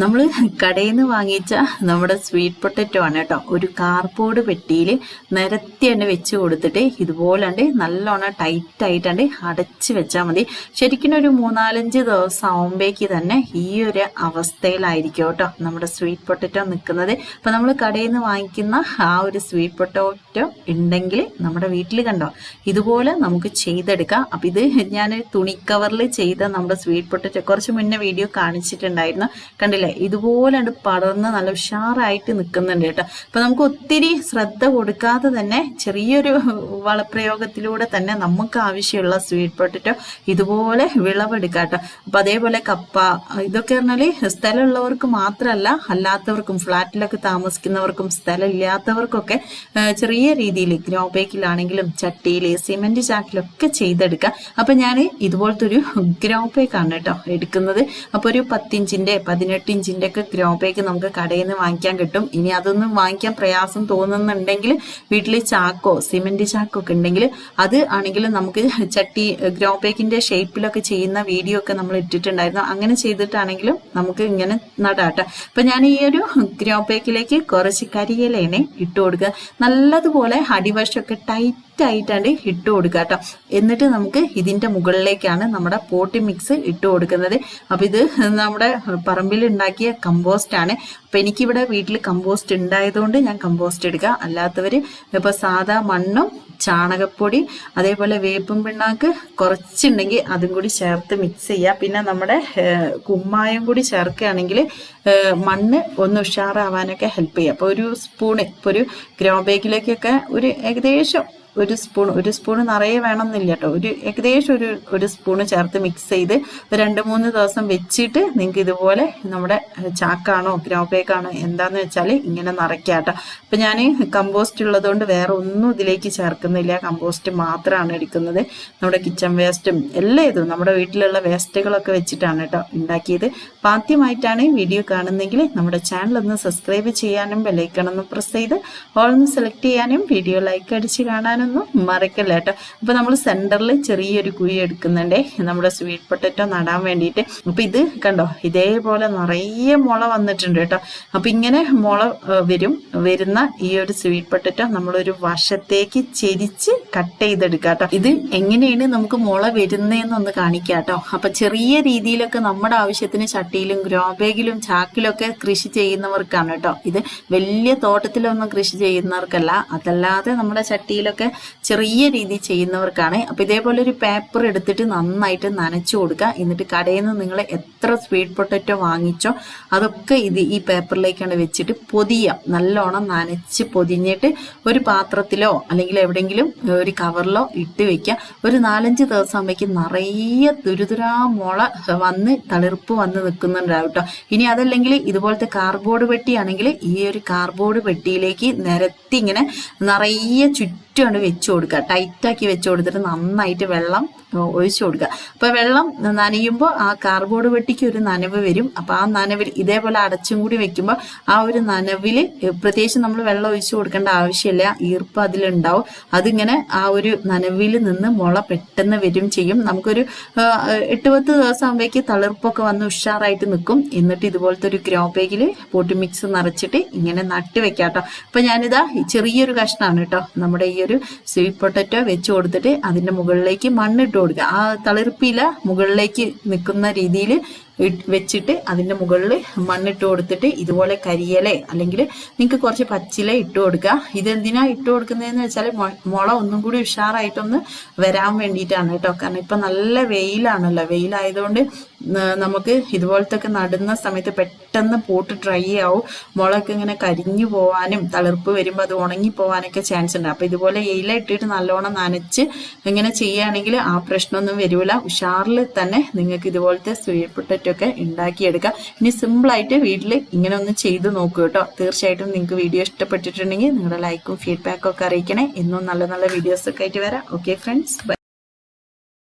നമ്മൾ കടയിൽ നിന്ന് വാങ്ങിച്ച നമ്മുടെ സ്വീറ്റ് പൊട്ടറ്റോ ആണ് കേട്ടോ. ഒരു കാർബോർഡ് പെട്ടിയിൽ നിരത്തി തന്നെ വെച്ച് കൊടുത്തിട്ട് ഇതുപോലാണ്ട് നല്ലോണം ടൈറ്റ് ആയിട്ടാണ്ട് അടച്ച് വെച്ചാൽ മതി. ശരിക്കും ഒരു മൂന്നാലഞ്ച് ദിവസം ആവുമ്പോഴേക്ക് തന്നെ ഈ ഒരു അവസ്ഥയിലായിരിക്കും കേട്ടോ നമ്മുടെ സ്വീറ്റ് പൊട്ടറ്റോ നിൽക്കുന്നത് അപ്പം നമ്മൾ കടയിൽ നിന്ന് വാങ്ങിക്കുന്ന ആ ഒരു സ്വീറ്റ് പൊട്ടറ്റോ ഉണ്ടെങ്കിൽ നമ്മുടെ വീട്ടിൽ കണ്ടോ ഇതുപോലെ നമുക്ക് ചെയ്തെടുക്കാം. അപ്പം ഇത് ഞാൻ തുണിക്കവറിൽ ചെയ്ത നമ്മുടെ സ്വീറ്റ് പൊട്ടറ്റോ കുറച്ച് മുന്നേ വീഡിയോ കാണിച്ചിട്ടുണ്ടായിരുന്നു. കണ്ടില്ലേ? ഇതുപോലെ ഉണ്ട് പടർന്ന് നല്ല ഉഷാറായിട്ട് നിൽക്കുന്നുണ്ട് കേട്ടോ. അപ്പൊ നമുക്ക് ഒത്തിരി ശ്രദ്ധ കൊടുക്കാതെ തന്നെ ചെറിയൊരു വളപ്രയോഗത്തിലൂടെ തന്നെ നമുക്ക് ആവശ്യമുള്ള സ്വീറ്റ് പൊട്ടറ്റോ ഇതുപോലെ വിളവെടുക്കാം കേട്ടോ. അപ്പൊ അതേപോലെ കപ്പ ഇതൊക്കെ പറഞ്ഞാൽ സ്ഥലമുള്ളവർക്ക് മാത്രമല്ല അല്ലാത്തവർക്കും ഫ്ലാറ്റിലൊക്കെ താമസിക്കുന്നവർക്കും സ്ഥലം ഇല്ലാത്തവർക്കൊക്കെ ചെറിയ രീതിയിൽ ഗ്രോ ബേക്കിലാണെങ്കിലും ചട്ടിയിൽ സിമെന്റ് ചാക്കിലൊക്കെ ചെയ്തെടുക്കാം. അപ്പൊ ഞാൻ ഇതുപോലത്തെ ഒരു ഗ്രോ ബേക്കാണ് കേട്ടോ എടുക്കുന്നത്. അപ്പോൾ ഒരു പത്തിഞ്ചിന്റെ പതിനെട്ട് ഇഞ്ചിന്റെ ഒക്കെ ഗ്രോ ബേക്ക് നമുക്ക് കടയിൽ നിന്ന് വാങ്ങിക്കാൻ കിട്ടും. ഇനി അതൊന്നും വാങ്ങിക്കാൻ പ്രയാസം തോന്നുന്നുണ്ടെങ്കിൽ വീട്ടിൽ ചാക്കോ സിമെന്റ് ചാക്കോ ഒക്കെ ഉണ്ടെങ്കിൽ അത് ആണെങ്കിലും നമുക്ക് ചട്ടി ഗ്രോ ഷേപ്പിലൊക്കെ ചെയ്യുന്ന വീഡിയോ ഒക്കെ നമ്മൾ ഇട്ടിട്ടുണ്ടായിരുന്നു. അങ്ങനെ ചെയ്തിട്ടാണെങ്കിലും നമുക്ക് ഇങ്ങനെ നടാട്ടെ. അപ്പൊ ഞാൻ ഈ ഒരു ഗ്രോ ബേക്കിലേക്ക് കുറച്ച് കരിയിലേനെ ഇട്ട് കൊടുക്കുക. നല്ലതുപോലെ അടിവശമൊക്കെ ടൈറ്റ് ആയിട്ടാണ് ഇട്ട് കൊടുക്കുക കേട്ടോ. എന്നിട്ട് നമുക്ക് ഇതിന്റെ മുകളിലേക്കാണ് നമ്മുടെ പോട്ടി മിക്സ് ഇട്ട് കൊടുക്കുന്നത്. അപ്പോൾ ഇത് നമ്മുടെ പറമ്പിൽ ഉണ്ടാക്കിയ കമ്പോസ്റ്റ് ആണ്. അപ്പൊ എനിക്കിവിടെ വീട്ടിൽ കമ്പോസ്റ്റ് ഉണ്ടായതുകൊണ്ട് ഞാൻ കമ്പോസ്റ്റ് എടുക്കുക. അല്ലാത്തവർ ഇപ്പോൾ സാധാ മണ്ണും ചാണകപ്പൊടി അതേപോലെ വേപ്പും പിണ്ണാക്ക് കുറച്ചുണ്ടെങ്കിൽ അതും കൂടി ചേർത്ത് മിക്സ് ചെയ്യുക. പിന്നെ നമ്മുടെ കുമ്മായം കൂടി ചേർക്കുകയാണെങ്കിൽ മണ്ണ് ഒന്ന് ഉഷാറാവാനൊക്കെ ഹെൽപ്പ് ചെയ്യുക. അപ്പോൾ ഒരു സ്പൂണ് ഇപ്പോൾ ഒരു ഗ്രോ ബാഗിലേക്കൊക്കെ ഒരു ഏകദേശം ഒരു സ്പൂൺ ഒരു സ്പൂൺ നിറയെ വേണമെന്നില്ല കേട്ടോ. ഒരു ഏകദേശം ഒരു ഒരു സ്പൂണ് ചേർത്ത് മിക്സ് ചെയ്ത് രണ്ട് മൂന്ന് ദിവസം വെച്ചിട്ട് നിങ്ങൾക്ക് ഇതുപോലെ നമ്മുടെ ചാക്കാണോ ഗ്രോബേക്കാണോ എന്താണെന്ന് വെച്ചാൽ ഇങ്ങനെ നിറയ്ക്കാം കേട്ടോ. അപ്പം ഞാൻ കമ്പോസ്റ്റ് ഉള്ളതുകൊണ്ട് വേറെ ഒന്നും ഇതിലേക്ക് ചേർക്കുന്നില്ല. കമ്പോസ്റ്റ് മാത്രമാണ് എടുക്കുന്നത്. നമ്മുടെ കിച്ചൺ വേസ്റ്റും എല്ലാം ഇതും നമ്മുടെ വീട്ടിലുള്ള വേസ്റ്റുകളൊക്കെ വെച്ചിട്ടാണ് കേട്ടോ ഉണ്ടാക്കിയത്. അപ്പം ആദ്യമായിട്ടാണ് വീഡിയോ കാണുന്നെങ്കിൽ നമ്മുടെ ചാനൽ ഒന്ന് സബ്സ്ക്രൈബ് ചെയ്യാനും ബെലൈക്കണമെന്ന് പ്രസ് ചെയ്ത് ഓൾ ഒന്ന് സെലക്ട് ചെയ്യാനും വീഡിയോ ലൈക്ക് അടിച്ച് കാണാനൊന്നും മറിക്കല്ല കേട്ടോ. അപ്പൊ നമ്മൾ സെന്ററിൽ ചെറിയൊരു കുഴി എടുക്കുന്നുണ്ടേ. നമ്മുടെ സ്വീറ്റ് പൊട്ടറ്റോ നടാൻ വേണ്ടിയിട്ട്. അപ്പൊ ഇത് കണ്ടോ ഇതേപോലെ നിറയെ മുള വന്നിട്ടുണ്ട് കേട്ടോ. അപ്പൊ ഇങ്ങനെ മുള വരും. വരുന്ന ഈ ഒരു സ്വീറ്റ് പൊട്ടറ്റോ നമ്മളൊരു വശത്തേക്ക് ചെരിച്ച് കട്ട് ചെയ്തെടുക്കാം കേട്ടോ. ഇത് എങ്ങനെയാണ് നമുക്ക് മുള വരുന്നതെന്നൊന്ന് കാണിക്കാം കേട്ടോ. അപ്പൊ ചെറിയ രീതിയിലൊക്കെ നമ്മുടെ ആവശ്യത്തിന് ചട്ടിയിലും ഗ്രോ ബാഗിലും ചാക്കിലൊക്കെ കൃഷി ചെയ്യുന്നവർക്കാണ് കേട്ടോ. ഇത് വലിയ തോട്ടത്തിലൊന്നും കൃഷി ചെയ്യുന്നവർക്കല്ല. അതല്ലാതെ നമ്മുടെ ചട്ടിയിലൊക്കെ ചെറിയ രീതിയിൽ ചെയ്യുന്നവർക്കാണ്. അപ്പൊ ഇതേപോലെ ഒരു പേപ്പർ എടുത്തിട്ട് നന്നായിട്ട് നനച്ചു കൊടുക്കുക. എന്നിട്ട് കടയിൽ നിന്ന് നിങ്ങൾ എത്ര സ്വീറ്റ് പൊട്ടറ്റോ വാങ്ങിച്ചോ അതൊക്കെ ഇത് ഈ പേപ്പറിലേക്കാണ് വെച്ചിട്ട് പൊതിയാം നല്ലോണം നനച്ച് പൊതിഞ്ഞിട്ട് ഒരു പാത്രത്തിലോ അല്ലെങ്കിൽ എവിടെയെങ്കിലും ഒരു കവറിലോ ഇട്ട് വെക്കുക. ഒരു നാലഞ്ച് ദിവസം ആകുമ്പോഴേക്കും നിറയെ തുരുതുരാ മുള വന്ന് തളിർപ്പ് വന്ന് നിൽക്കുന്നുണ്ടാവും കേട്ടോ ഇനി അതല്ലെങ്കിൽ ഇതുപോലത്തെ കാർബോർഡ് പെട്ടിയാണെങ്കിൽ ഈ ഒരു കാർബോർഡ് പെട്ടിയിലേക്ക് നിരത്തി ഇങ്ങനെ നിറയെ ചുറ്റുമാണ് വെച്ച് കൊടുക്കുക. ടൈറ്റാക്കി വെച്ച് കൊടുത്തിട്ട് നന്നായിട്ട് വെള്ളം ഒഴിച്ചു കൊടുക്കുക. അപ്പോൾ വെള്ളം നനയുമ്പോൾ ആ കാർബോർഡ് വെട്ടിക്ക് ഒരു നനവ് വരും. അപ്പോൾ ആ നനവിൽ ഇതേപോലെ അടച്ചും കൂടി വെക്കുമ്പോൾ ആ ഒരു നനവിൽ പ്രത്യേകിച്ച് നമ്മൾ വെള്ളം ഒഴിച്ചു കൊടുക്കേണ്ട ആവശ്യമില്ല. ഈർപ്പം അതിലുണ്ടാവും. അതിങ്ങനെ ആ ഒരു നനവിൽ നിന്ന് മുള പെട്ടെന്ന് വരും ചെയ്യും. നമുക്കൊരു എട്ട് പത്ത് ദിവസം ആകുമ്പോഴേക്ക് തളിർപ്പൊക്കെ വന്ന് ഉഷാറായിട്ട് നിൽക്കും എന്നിട്ട് ഇതുപോലത്തെ ഒരു ഗ്രോ ബാഗിൽ പോട്ടി മിക്സ് നിറച്ചിട്ട് ഇങ്ങനെ നട്ട് വെക്കാം കേട്ടോ അപ്പൊ ഞാനിതാ ചെറിയൊരു കഷ്ണമാണ് കേട്ടോ. നമ്മുടെ ഈ ഒരു സ്വീറ്റ് പൊട്ടറ്റോ വെച്ച് കൊടുത്തിട്ട് അതിന്റെ മുകളിലേക്ക് മണ്ണിട്ട് കൊടുക്കുക. ആ തളിർപ്പില മുകളിലേക്ക് നിൽക്കുന്ന രീതിയിൽ വെച്ചിട്ട് അതിന്റെ മുകളിൽ മണ്ണിട്ട് കൊടുത്തിട്ട് ഇതുപോലെ കരിയില അല്ലെങ്കിൽ നിങ്ങൾക്ക് കുറച്ച് പച്ചില ഇട്ട് കൊടുക്കുക. ഇതെന്തിനാ ഇട്ട് കൊടുക്കുന്നതെന്ന് വെച്ചാൽ മുള ഒന്നും കൂടി ഉഷാറായിട്ടൊന്ന് വരാൻ വേണ്ടിയിട്ടാണ് കേട്ടോ. കാരണം ഇപ്പം നല്ല വെയിലാണല്ലോ. വെയിലായതുകൊണ്ട് നമുക്ക് ഇതുപോലത്തെ ഒക്കെ നടുന്ന സമയത്ത് പെട്ടെന്ന് പോട്ട് ഡ്രൈ ആവും. മുളയൊക്കെ ഇങ്ങനെ കരിഞ്ഞു പോവാനും തളിർപ്പ് വരുമ്പോൾ അത് ഉണങ്ങി പോവാനൊക്കെ ചാൻസ് ഉണ്ട്. അപ്പോൾ ഇതുപോലെ ഇല ഇട്ടിട്ട് നല്ലോണം നനച്ച് ഇങ്ങനെ ചെയ്യുകയാണെങ്കിൽ ആ പ്രശ്നമൊന്നും വരില്ല ഉഷാറിൽ തന്നെ നിങ്ങൾക്ക് ഇതുപോലത്തെ സ്വീറ്റ് ഒക്കെ ഉണ്ടാക്കിയെടുക്കുക ഇനി സിമ്പിളായിട്ട് വീട്ടിൽ ഇങ്ങനെ ഒന്ന് ചെയ്ത് നോക്കൂ കേട്ടോ. തീർച്ചയായിട്ടും നിങ്ങൾക്ക് വീഡിയോ ഇഷ്ടപ്പെട്ടിട്ടുണ്ടെങ്കിൽ നിങ്ങളുടെ ലൈക്കും ഫീഡ്ബാക്കും ഒക്കെ അറിയിക്കണേ. എന്നും നല്ല നല്ല വീഡിയോസ് ഒക്കെ ആയിട്ട് വരാം. Okay friends